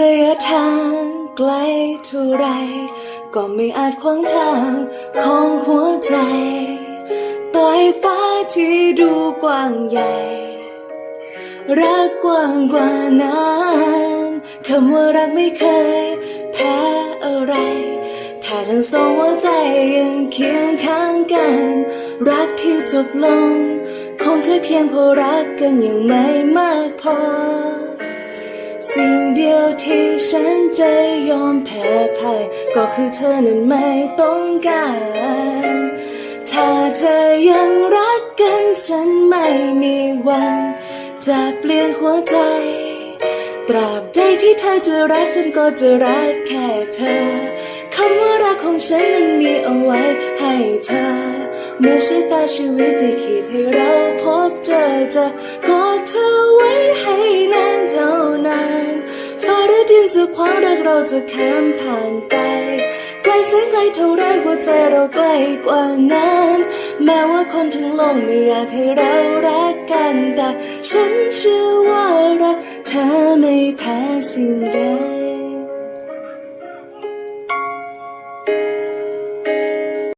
ระยะทางไกลเท่าไร ก็ไม่อาจขวางทางของหัวใจต่อให้ฟ้าที่ดูกว้างใหญ่ รักกว้างกว่านั้นคำว่ารักไม่เคยแพ้อะไรถ้าทั้งสองหัวใจยังเคียงข้างกัน รักที่จบลง คงแค่เพียงเพราะรักกันยังไม่มากพอ สิ่งเดียวที่ฉันจะยอมแพ้พ่ายก็คือเธอนั้นไม่ต้องการ ถ้าเธอยังรักกันฉันไม่มีวัน จะเปลี่ยนหัวใจ ตราบใดที่เธอจะรักฉันก็จะรักแค่เธอคำว่ารักของฉันนั้นมีเอาไว้ให้เธอ เมื่อชะตาชีวิตได้ขีดให้เราพบเจอจะกอดเธอ ดินจะความรักเราจะข้ามผ่านไป ไกลแสนไกลเท่าไรหัวใจเราใกล้กว่านั้น แม้ว่าคนทั้งโลกไม่อยากให้เรารักกันแต่ฉันเชื่อว่ารักเธอไม่แพ้สิ่งใด